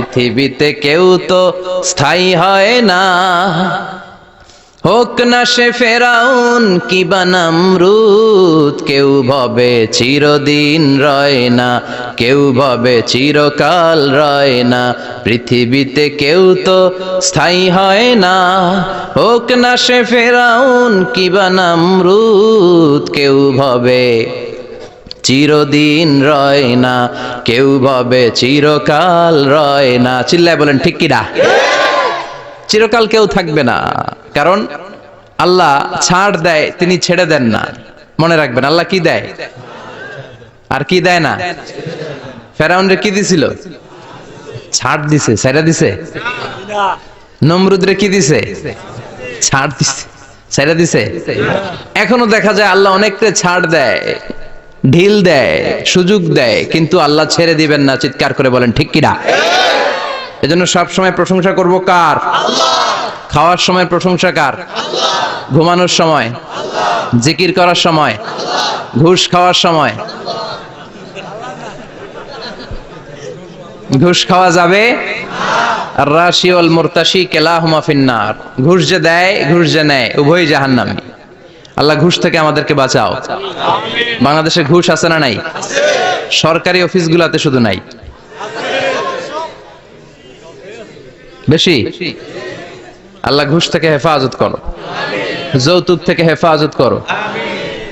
পৃথিবীতে কেউ তো স্থায়ী হয় না। হোক না সে ফেরাউন কি বানামরুদ কেউ ভবে চিরদিন রয় না, কেউ ভবে চিরকাল রয় না, পৃথিবীতে কেউ তো স্থায়ী হয় না। হোক না সে ফেরাউন কি বানামরুদ কেউ ভবে চিরদিন রয় না, কেউ ভবে চিরকাল রয় না। চিল্লায় বলেন, ঠিক কিনা চিরকাল কেউ থাকবে না, কারণ আল্লাহ ছাড় দেয়, তিনি ছেড়ে দেন না। মনে রাখবেন, আল্লাহ কি দেয়? আর কি দেয় না? ফেরাউনরে কি দিছিল? ছাড় দিছে, ছেড়ে দিছে। নমরুদরে কি দিছে? ছাড় দিছে, ছেড়ে দিছে। এখনও দেখা যায় আল্লাহ অনেকটা ছাড় দেয়। ঢিল দেয়, সুযোগ দেয়, কিন্তু আল্লাহ ছেড়ে দিবেন না, চিৎকার করে বলেন, ঠিক কিনা? এজন্য সব সময় প্রশংসা করব কার? খাওয়ার সময় প্রশংসা কার? ঘুমানোর সময়, জিকির করার সময়, ঘুষ খাওয়ার সময়। ঘুষ খাওয়া যাবে? আর রাশি ওয়াল মুরতাশি কেলাহুমা ফিন্নার। ঘুষ যে দেয়, ঘুষ যে নেয় উভয় জাহান্নামী। আল্লাহ ঘুষ থেকে আমাদেরকে বাঁচাও। বাংলাদেশে ঘুষ আছে না নাই? সরকারি অফিসগুলোতে শুধু নাই। বেশি? আল্লাহ ঘুষ থেকে হেফাজত করো। যৌতুক থেকে হেফাজত করো।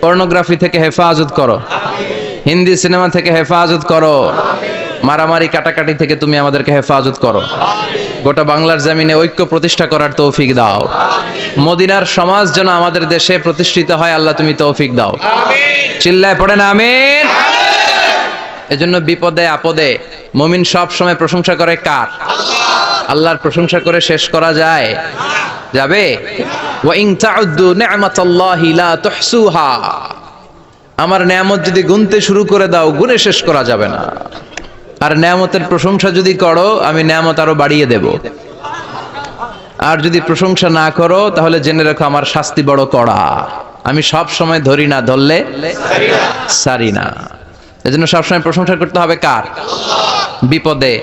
পর্নোগ্রাফি থেকে হেফাজত করো। হিন্দি সিনেমা থেকে হেফাজত করো। মারামারি, কাটাকাটি থেকে তুমি আমাদেরকে হেফাজত করো। গোটা বাংলার জমিনে ঐক্য প্রতিষ্ঠা করার তৌফিক দাও। মদিনার সমাজ যেন আমাদের দেশে প্রতিষ্ঠিত হয় আল্লাহ তুমি তৌফিক দাও। চিল্লায় পড়েন আমিন। এজন্য বিপদে আপদে মুমিন সব সময় প্রশংসা করে কার? আল্লাহর প্রশংসা করে শেষ করা যায়। যাবে? আমার নিয়ামত যদি গুনতে শুরু করে দাও গুনে শেষ করা যাবে না। আর নিয়ামতের প্রশংসা যদি করো, আমি নিয়ামত আরও বাড়িয়ে দেব। আর যদি প্রশংসা না করো, তাহলে জেনে রাখো আমার শাস্তি বড় কড়া। আমি সব সময় ধরি না, ধরলে সারি না। এজন্য সবসময় প্রশংসা করতে হবে কার? বিপদে,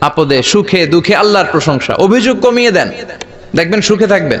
আপদে, সুখে, দুঃখে, আল্লাহর প্রশংসা। অভিযোগ কমিয়ে দেন। দেখবেন সুখে থাকবেন।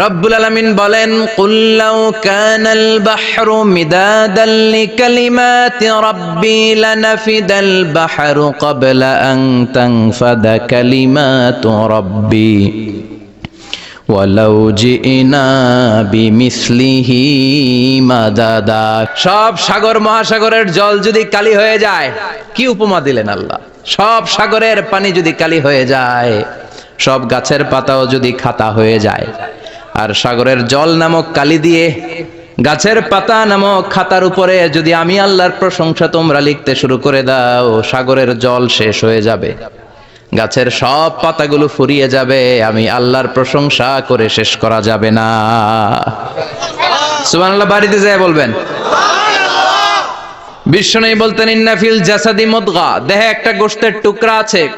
বলেন বাহরু জিনা সব সাগর মহাসাগরের জল যদি কালি হয়ে যায়, কি উপমা দিলেন আল্লাহ? সব সাগরের পানি যদি কালি হয়ে যায়, সব গাছের পাতাও যদি খাতা হয়ে যায়। আর সাগরের জল নামক কালি দিয়ে গাছের পাতা নামক খাতার উপরে যদি আমি আল্লাহর প্রশংসা তোমরা লিখতে শুরু করে দাও, সাগরের জল শেষ হয়ে যাবে। গাছের সব পাতাগুলো ফুরিয়ে যাবে, আমি আল্লাহর প্রশংসা করে শেষ করা যাবে না। সুবহানাল্লাহ, বাড়িতে যায় বলবেন। বিশ্বনবী বলতেন ইন্নাফিল জাসাদি মুদগা। দেহে একটা গোশতের টুকরা আছে।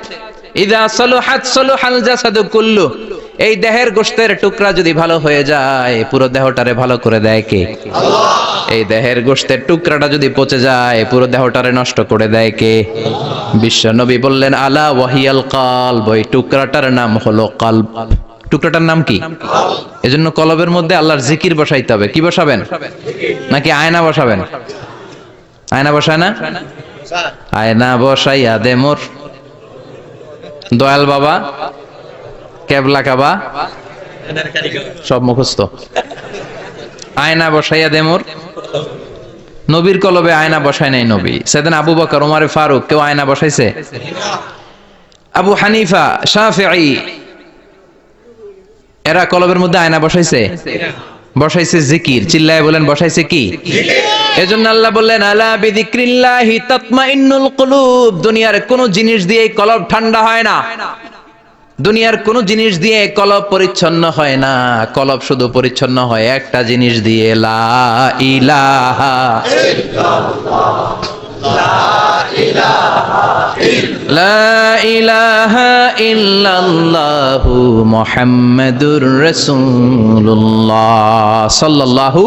ইদা সলুহাত সলুহাল জাসাদু কুল্লু। এই দেহের গোশতের টুকরা যদি ভালো হয়ে যায়, পুরো দেহটারে ভালো করে দেয় কে? এই দেহের গোশতের টুকরাটা যদি পচে যায়, পুরো দেহটারে নষ্ট করে দেয় কে? বিশ্ব নবী বললেন, আলা ওয়াহিয়াল কালব ওই টুকরাটার নাম হলো কালব। টুকরাটার নাম কি? এজন্য কলবের মধ্যে আল্লাহর জিকির বসাইতে হবে। কি বসাবেন? নাকি আয়না বসাবেন? আয়না বসায় না? আয়না বসাইয়া দে মোর। দয়াল বাবা। কেবলা কাবা? সব মুখস্থ। আয়না বসাইয়া দেমোর নবীর কলবে আয়না বসায় নাই নবী। সেদিন আবু বকর ওমারে ফারুক, কেউ আয়না বসাইছে? আবু হানিফা, শাফিঈ, এরা কলবের মধ্যে আয়না বসাইছে? বসাইছে জিকির। চিল্লায় বলেন, বসাইছে কি? এজন্য আল্লাহ বললেন, আলা বিযিক্রিল্লাহি তাতমাইন্নুল কুলুব। দুনিয়ার কোন জিনিস দিয়ে কলব ঠান্ডা হয় না। দুনিয়ার কোন জিনিস দিয়ে কলব পরিচ্ছন্ন হয় না। কলব শুধু পরিচ্ছন্ন হয় একটা জিনিস দিয়ে, লা ইলাহা। মুহাম্মাদুর রাসূলুল্লাহ সাল্লাল্লাহু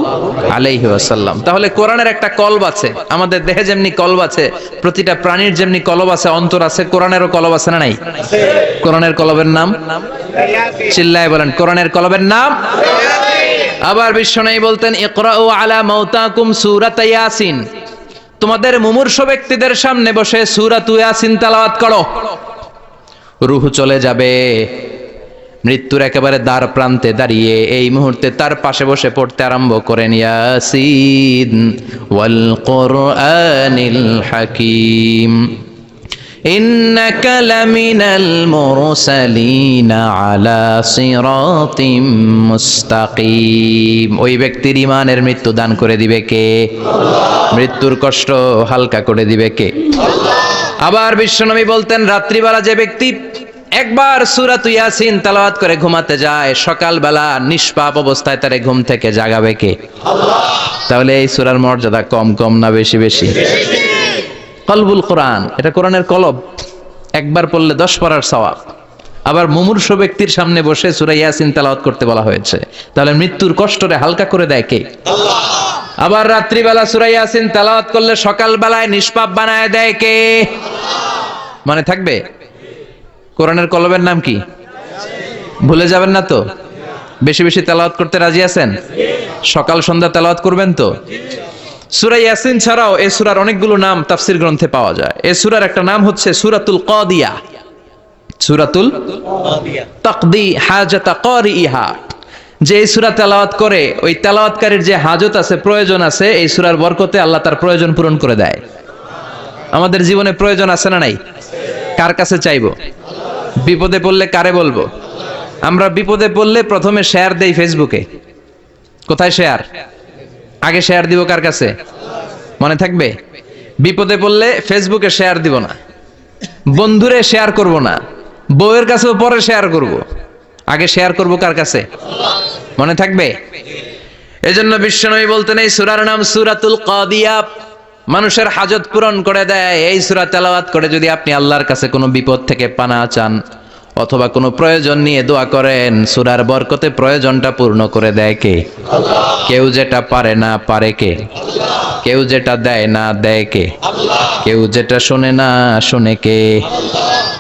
আলাইহি ওয়াসাল্লাম। তাহলে কোরআনের একটা কলব আছে, আমাদের দেহে যেমনি কলব আছে, প্রতিটা প্রাণীর যেমনি কলব আছে, অন্তর আছে, কোরআনেরও কলব আছে না নাই? কোরআনের কলবের নাম? চিল্লায় বলেন, কোরআনের কলবের নাম? আবার বিশ্বনবী বলতেন, ইকরাউ আলা মাউতাকুম সূরাত ইয়াসিন। তোমাদের মুমূর্ষ ব্যক্তিদের সামনে বসে সুরা তুয়া তেলাওয়াত করো। রুহু চলে যাবে। মৃত্যুর একেবারে দ্বার প্রান্তে দাঁড়িয়ে এই মুহূর্তে তার পাশে বসে পড়তে আরম্ভ করেন ইয়াসিন ওয়াল হাকিম। إنك لمن المرسلين على صراط মুস্তাকিম ওই ব্যক্তির ইমানের মৃত্যু দান করে দিবে কে মৃত্যুর কষ্ট হালকা করে দিবে কে আবার বিশ্বনবী বলতেন রাত্রিবেলা যে ব্যক্তি একবার সুরাত ইয়াসিন তালাওয়াত করে ঘুমাতে যায় সকালবেলা নিষ্পাপ অবস্থায় তারে ঘুম থেকে জাগাবে কে তাহলে এই সুরার মর্যাদা কম কম না বেশি বেশি কলবুল কোরআন এটা কোরআনের কলব। একবার পড়লে দশ পড়ার সওয়াব। আবার মুমূর্ষ ব্যক্তির সামনে বসে সূরা ইয়াসিন তেলাওয়াত করতে বলা হয়েছে। তাহলে মৃত্যুর কষ্টরে হালকা করে দেয় কে? আবার রাত্রিবেলা সূরা ইয়াসিন তেলাওয়াত করলে সকালবেলায় নিষ্পাপ বানায় দেয় কে? মনে থাকবে? কোরআনের কলবের নাম কি? ভুলে যাবেন না তো? বেশি বেশি তেলাওয়াত করতে রাজি আছেন? সকাল সন্ধ্যা তেলাওয়াত করবেন তো? সূরা ইয়াসিন ছাড়াও এ সুরার অনেকগুলো নাম তাফসীর গ্রন্থে পাওয়া যায়। এ সুরার একটা নাম হচ্ছে সূরাতুল কাদিয়া। সূরাতুল তাকদি হাজাতা কারিইহা। যে এই সূরা তেলাওয়াত করে, ওই তেলাওয়াতকারীর যে হাজত আছে, প্রয়োজন আছে, এই সুরার বরকতে আল্লাহ তার প্রয়োজন পূরণ করে দেয়। আমাদের জীবনে প্রয়োজন আছে না নাই? কার কাছে চাইব? বিপদে পড়লে কারে বলব? আমরা বিপদে পড়লে প্রথমে শেয়ার দেই ফেসবুকে কোথায় শেয়ার আগে শেয়ার দিব কার কাছে? মনে থাকবে? বিপদে পড়লে ফেসবুকে শেয়ার দিব না। বন্ধুরে শেয়ার করব না। বউয়ের কাছেও পরে শেয়ার করব। আগে শেয়ার করব কার কাছে? মনে থাকবে? এজন্য বিশ্বনবী বলতেন, এই সূরার নাম সূরাতুল কাদিয়া। মানুষের হাজত পূরণ করে দেয়, এই সূরা তেলাওয়াত করে যদি আপনি আল্লাহর কাছে কোনো বিপদ থেকে পানা চান। অথবা কোনো প্রয়োজন নিয়ে দোয়া করেন, সুরার বরকতে প্রয়োজনটা পূর্ণ করে দেয় কে? কেউ যেটা পারে না পারে কে? কেউ যেটা দেয় না দেয় কে? কেউ যেটা শোনে না শোনে কে?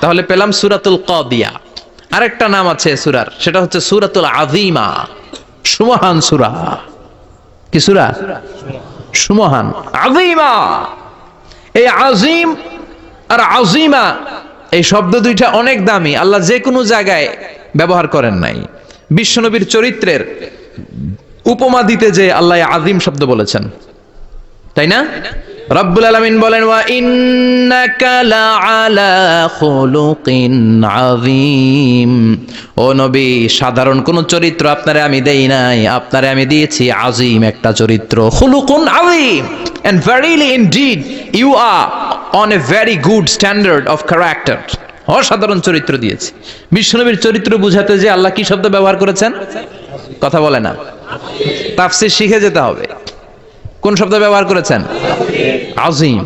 তাহলে পেলাম সুরাতুল কদিয়া। আরেকটা নাম আছে সুরার, সেটা হচ্ছে সুরাতুল আজিমা সুমহান সুরা। কি সুরা? সুমহান। আজিমা এই আজিম আর আজিমা এই শব্দ দুইটা অনেক দামি, আল্লাহ যে কোনো জায়গায় ব্যবহার করেন নাই। বিশ্বনবীর চরিত্রের উপমা দিতে যে আল্লাহ আজিম শব্দ বলেছেন। তাই না? রব্বুল আলামিন বলেন, ওয়া ইন্নাকা লাআলা খুলুকিন আযীম। ও নবী, সাধারণ কোন চরিত্র আপনারে আমি দেই নাই, আপনারে আমি দিয়েছি আজিম একটা চরিত্র, খুলুকুন আযীম। And verily indeed you are on a very good standard of character অসাধারণ চরিত্র দিয়েছে। বিশ্বনবীর চরিত্র বুঝাতে যে আল্লাহ কি শব্দ ব্যবহার করেছেন? কথা বলে না। তাফসির শিখে যেতে হবে। কোন শব্দ ব্যবহার করেছেন? আজিম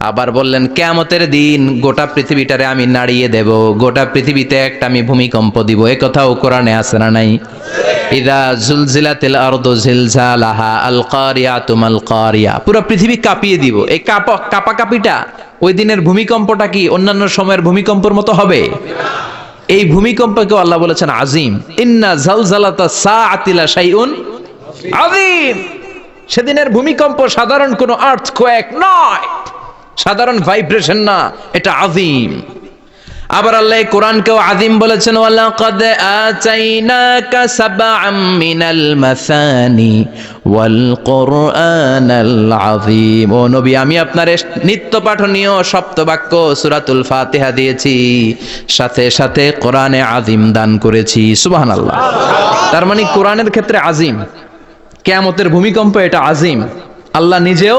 আবার বললেন, কেয়ামতের দিন গোটা পৃথিবীটারে আমি নাড়িয়ে দেব, গোটা পৃথিবীতে একটা আমি ভূমিকম্প দিব। এ কথাও কোরআনে আছে না নাই? ইদা জুলজিলাতিল আরদু জিলজালাহা আল কারিয়াতু মাল কারিয়া পুরো পৃথিবী কাঁপিয়ে দিব। এই কাপা, কাপাকাপিটা ওই দিনের ভূমিকম্পটা কি অন্যান্য সময়ের ভূমিকম্পের মতো হবে? এই ভূমিকম্পকে আল্লাহ বলেছেন আজিম। ইন্না জালজালাতা সাআতিলা শাইউন আজিম সেদিনের ভূমিকম্প সাধারণ কোনো আর্থকোয়েক নয়। সাধারণ ভাইব্রেশন না, এটা আজিম আবার আল্লাহ কোরআনকেও আজিম বলেছেন, ওয়ালাকাদ আতাইনাকা সাবআম মিনাল মাসানি ওয়াল কুরআনাল আযীম। ও নবী, আমি আপনার নিত্য পাঠনীয় সপ্তবাক্য সূরাতুল ফাতিহা দিয়েছি। সাথে সাথে কোরআনে আজিম দান করেছি। সুবহানাল্লাহ। তার মানে কোরআনের ক্ষেত্রে আজিম কেয়ামতের ভূমিকম্প এটা আজিম আল্লাহ নিজেও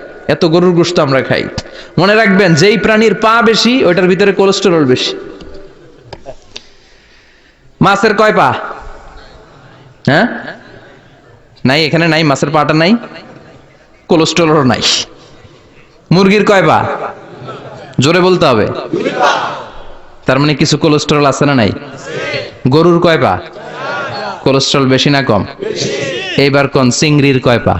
এত গরুর গোস্ত আমরা খাই। মনে রাখবেন, যেই প্রাণীর পা বেশি, ওইটার ভিতরে কোলেস্টেরল বেশি। মাছের কয় পা? হ্যাঁ? নাই, এখানে নাই, মাছের পাটা নাই। কোলেস্টেরলও নাই। মুরগির কয় পা? জোরে বলতে হবে। তার মানে কিছু কোলেস্টেরল আছে না নাই? গরুর কয় পা? কোলেস্ট্রল বেশি না কম? এইবার কোন, চিংড়ির কয় পা?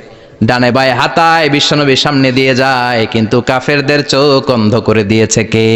ডানে বায়ে হাতায় বিশ্বনবীর সামনে দিয়ে যায় কিন্তু কাফেরদের চোখ অন্ধ করে দিয়েছে কে?